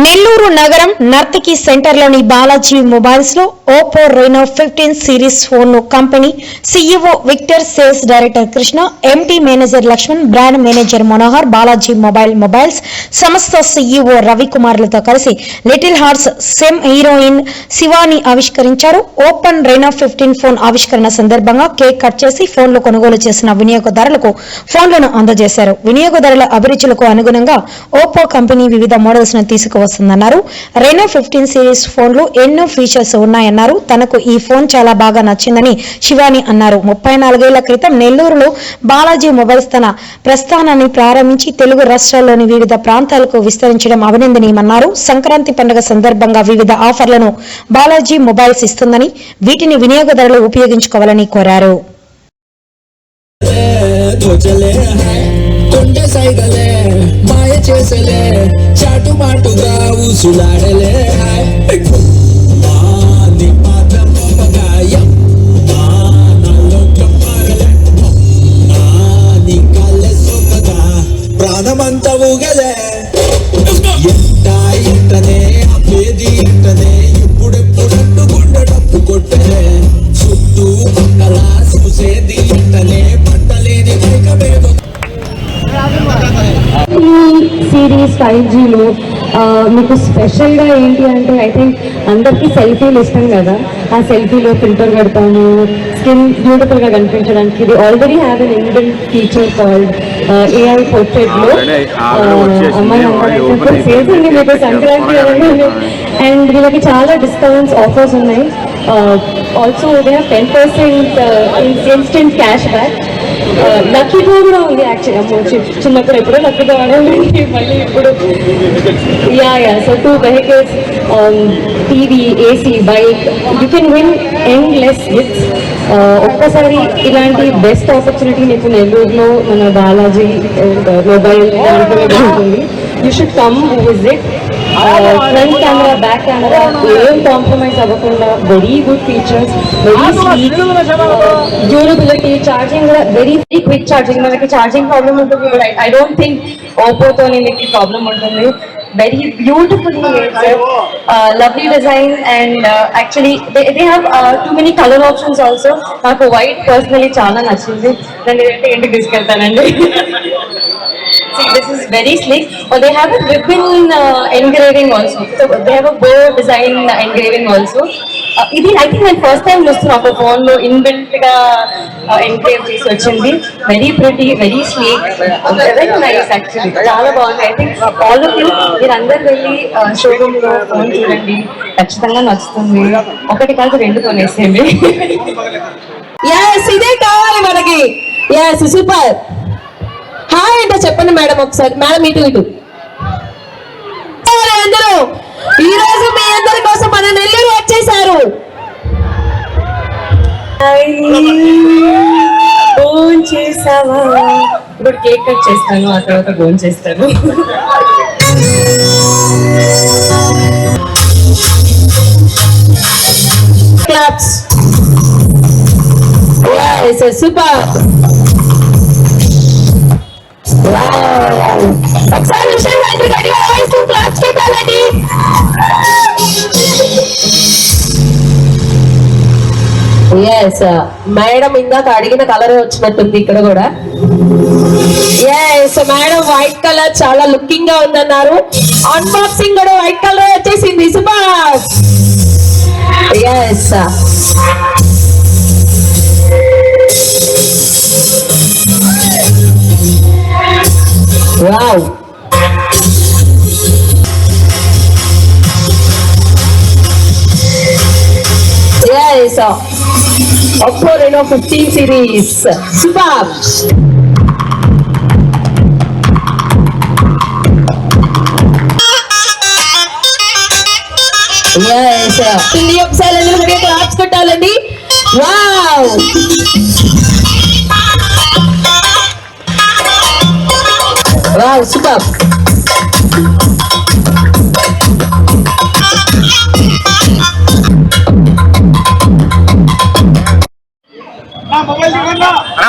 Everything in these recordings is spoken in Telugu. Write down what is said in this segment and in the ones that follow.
నెల్లూరు నగరం నర్తకి సెంటర్లోని బాలాజీ మొబైల్స్లో ఓపో రెనో ఫిఫ్టీన్ సిరీస్ ఫోన్ను company CEO Victor sales director Krishna MT manager Laxman brand manager Manohar Balaji mobile mobiles సంస్థ సీఈఓ రవికుమార్లతో కలిసి లిటిల్ హార్ట్స్ సెమ్ హీరోయిన్ శివాని ఆవిష్కరించారు. ఓపెన్ రెనో ఫిఫ్టీన్ ఫోన్ ఆవిష్కరణ సందర్భంగా కేక్ కట్ చేసి ఫోన్లు కొనుగోలు చేసిన వినియోగదారులకు ఫోన్లను అందజేశారు. వినియోగదారుల అభిరుచులకు అనుగుణంగా ఓపో కంపెనీ వివిధ మోడల్స్ను తీసుకువస్తుందన్నారు రెనో ఫిఫ్టీన్ సిరీస్ ఫోన్లు ఎన్నో ఫీచర్స్ ఉన్నాయన్నారు. తనకు ఈ ఫోన్ చాలా బాగా నచ్చిందని శివాని అన్నారు. ముప్పై నాలుగేళ్ళ క్రితం నెల్లూరులో బాలాజీ మొబైల్స్ తన ప్రస్థానాన్ని ప్రారంభించి తెలుగు రాష్ట్రాల్లోని వివిధ ప్రాంతాలకు విస్తరించడం అభినందనీయమన్నారు. సంక్రాంతి పండుగ సందర్భంగా వివిధ ఆఫర్లను బాలాజీ మొబైల్స్ ఇస్తుందని వీటిని వినియోగదారులు ఉపయోగించుకోవాలని కోరారు. చేసలే. చాటు మాటుగా ఊసులాడలే మా ప్రాణమంతా ఊగలే. ఎంత ఇంటనే డప్పు కొట్టలే. చుట్టూ పక్కల చూసేది ఇంటనే. ఈ సిరీస్ ఫైవ్ జీలో మీకు స్పెషల్గా ఏంటి అంటే ఐ థింక్ అందరికీ సెల్ఫీలు ఇష్టం కదా? ఆ సెల్ఫీలో ఫిల్టర్ పెడతాము స్కిన్ బ్యూటిఫుల్గా కనిపించడానికి. ఇది already have an inbuilt feature called AI పోర్ట్రేట్లో. అమ్మాయి చేసింది మీకు సంక్రాంతి అండ్ వీళ్ళకి చాలా డిస్కౌంట్స్ ఆఫర్స్ ఉన్నాయి. Also they have ten percent instant cash back lucky draw కూడా ఉంది యాక్చువల్గా మంచి చిన్నప్పుడు ఎప్పుడో లక్కీ డ్రా ఆడండి మళ్ళీ ఇప్పుడు yeah yeah so two vehicles TV AC bike you can win endless gifts ఒక్కసారి ఇలాంటి బెస్ట్ ఆపర్చునిటీ నీకు నెల్లూరులో మన బాలాజీ uh, మొబైల్ ఉంటుంది. You should come visit front camera back camera ఏం కాంప్రమైజ్ అవ్వకుండా very good features very sweet durability charging కూడా వెరీ వెరీ క్విక్ ఛార్జింగ్ మనకి ఛార్జింగ్ ప్రాబ్లమ్ ఉంటుంది ఐ డోంట్ థింక్ ఓపోతో మీకు ప్రాబ్లమ్ ఉంటుంది very beautiful lovely design and actually they have too many colour options also నాకు వైట్ పర్సనలీ చాలా నచ్చింది నేను ఇదైతే ఇంటికి తీసుకెళ్తానండి See, this is very sleek. Oh, they have a ribbon uh, engraving also. So they have a bow design engraving also. ఇది ఐ థింక్ నేను ఫస్ట్ టైం చూస్తున్నా. ఒక ఫోన్లో ఇన్బిల్ట్గా ఎంక్రేవ్ చేసి వచ్చింది. Very pretty very sleek very nice actually చాలా బాగుంది. I think all of you మీరు అందరు వెళ్ళి షోరూమ్లో ఫోన్ చూడండి. ఖచ్చితంగా నచ్చుతుంది. ఒకటి కాదు రెండు కొనేసేయండి. ఎస్ ఇదే కావాలి మనకి. ఎస్ సూపర్ హాయ్ అంటే చెప్పండి మేడం ఒకసారి. మేడం ఇటు ఇటు. అందరూ ఈ రోజు మీ అందరి కోసం మన నెల్లూరు వచ్చేసారు ఫోన్ చేసావా ఇప్పుడు కేక్ కట్ చేస్తాను ఆ తర్వాత ఫోన్ చేస్తాను claps super yes uh, madam ఇందాక అడిగిన కలర్ వచ్చినట్టుంది ఇక్కడ కూడా. ఎస్ మేడం వైట్ కలర్ చాలా లుకింగ్గా ఉందన్నారు. అన్బాక్సింగ్ కూడా వైట్ కలర్ వచ్చేసింది Subhash. Yes wow uh, Yes, Oppo Reno 15 series. Super. Yes. పిల్లి ఒకసారి అందరూ గట్టిగా క్లాప్స్ కొట్టాలండి వావ్ వావ్ సూపర్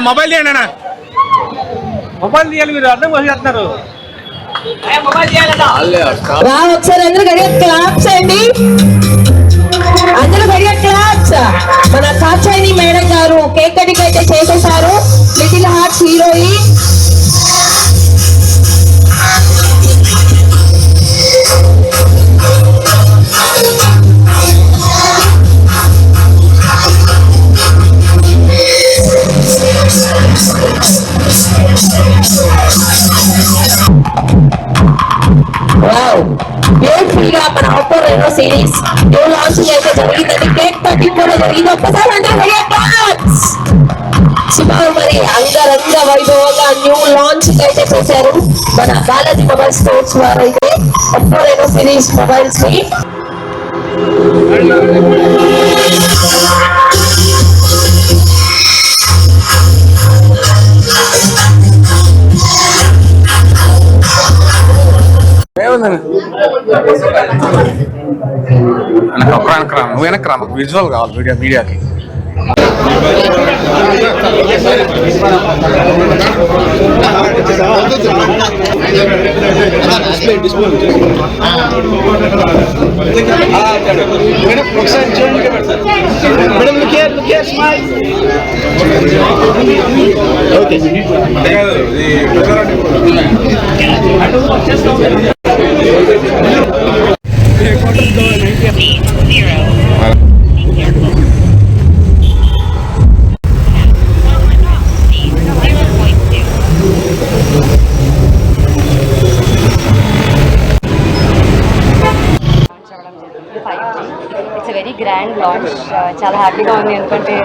మొబైల్ తీయండి అన్న. మొబైల్ తీయాలి మీరు అర్థం చేస్తున్నారు. రా ఒకసారి అందరూ గడియ క్లాప్స్ అండి అందరూ గడియ క్లాప్స్ మన కాచాయిని మేడం గారు కేక్ కటింగ్ అయితే చేసేసారు. Little hearts heroine. మన Oppo Renault series new launching అయితే జరిగిందండి కేక్ కటింగ్ కూడా జరిగింది ఒక్కసారి అందరూ సుమారు మరి అంగరంగ వైభవంగా న్యూ లాంచ్ అయితే చేశారు మన బాలాజీ మొబైల్ స్టోర్స్ వారు అయితే ఒప్పో రెనో సిరీస్ మొబైల్స్. ని నువ్వు వెనక్కి రా విజువల్ కావాలి వీడియో మీడియాకి launch very grand launch. Uh, చాలా హ్యాపీగా ఉంది. ఎందుకంటే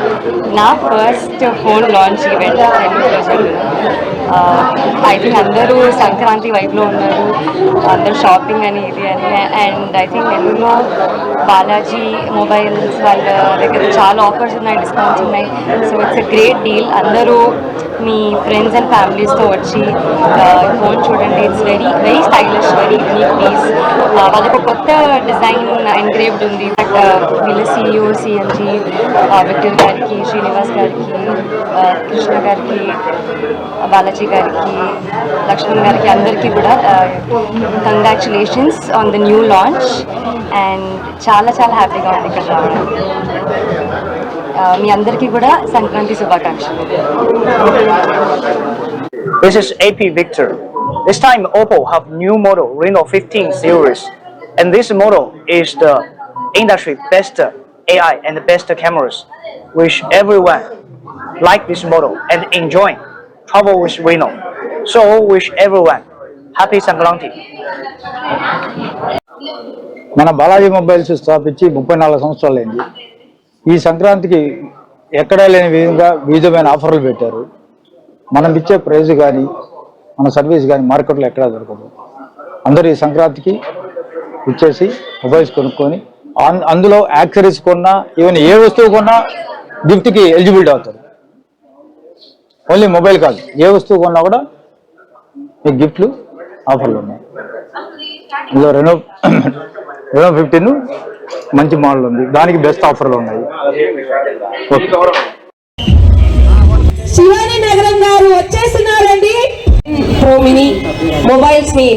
నా ఫస్ట్ ఫోన్ లాంచ్ ఈవెంట్. నెల్లూరులో జరిగింది ఐ థింక్ అందరూ సంక్రాంతి వైపులో ఉన్నారు. అందరూ షాపింగ్ అని ఇది అని. అండ్ ఐ థింక్ నెల్లూరులో బాలాజీ మొబైల్స్ వాళ్ళ దగ్గర చాలా ఆఫర్స్ ఉన్నాయి డిస్కౌంట్స్ ఉన్నాయి. So it's a great deal అందరూ మీ ఫ్రెండ్స్ అండ్ ఫ్యామిలీస్తో వచ్చి ఫోన్ చూడండి. It's very very stylish very unique piece వాళ్ళకి ఒక కొత్త డిజైన్ ఎంగ్రేవ్డ్ ఉంది. బట్ వీళ్ళ సిఇఓ సిఎంజీ విక్టర్ గారికి శ్రీనివాస్ గారికి కృష్ణ గారికి బాలాజీ గారికి లక్ష్మణ్ గారికి అందరికీ కూడా congratulations on the new launch and చాలా చాలా హ్యాపీగా ఉంది ఇక్కడ రావడం Uh, మీ అందరికీ కూడా సంక్రాంతి శుభాకాంక్షలు This is AP Victor. This time Oppo have new model Reno 15 series. And this model is the industry best AI and the best cameras. Wish everyone like this model and enjoy Travel with Reno. So wish everyone happy Sankranti. మన బాలాజీ మొబైల్స్ స్థాపించి ముప్పై నాలుగు సంవత్సరాలు అయింది ఈ సంక్రాంతికి ఎక్కడా లేని విధంగా వివిధమైన ఆఫర్లు పెట్టారు మనం ఇచ్చే ప్రైజ్ కానీ మన సర్వీస్ కానీ మార్కెట్లో ఎక్కడా దొరకదు అందరూ ఈ సంక్రాంతికి ఇచ్చేసి మొబైల్స్ కొనుక్కొని అందులో యాక్సరీస్ కొన్నా ఈవెన్ ఏ వస్తువు కొన్నా గిఫ్ట్కి ఎలిజిబిలిటీ అవుతారు ఓన్లీ మొబైల్ కాదు. ఏ వస్తువు కొన్నా కూడా మీకు గిఫ్ట్లు ఆఫర్లు ఉన్నాయి. ఇందులో రెనో రెనో ఫిఫ్టీన్ మంచి మోడల్ ఉంది. దానికి బెస్ట్ ఆఫర్లు ఉన్నాయి. శివాని నగరం గారు వచ్చేస్తున్నారండి. మినీ మొబైల్స్ని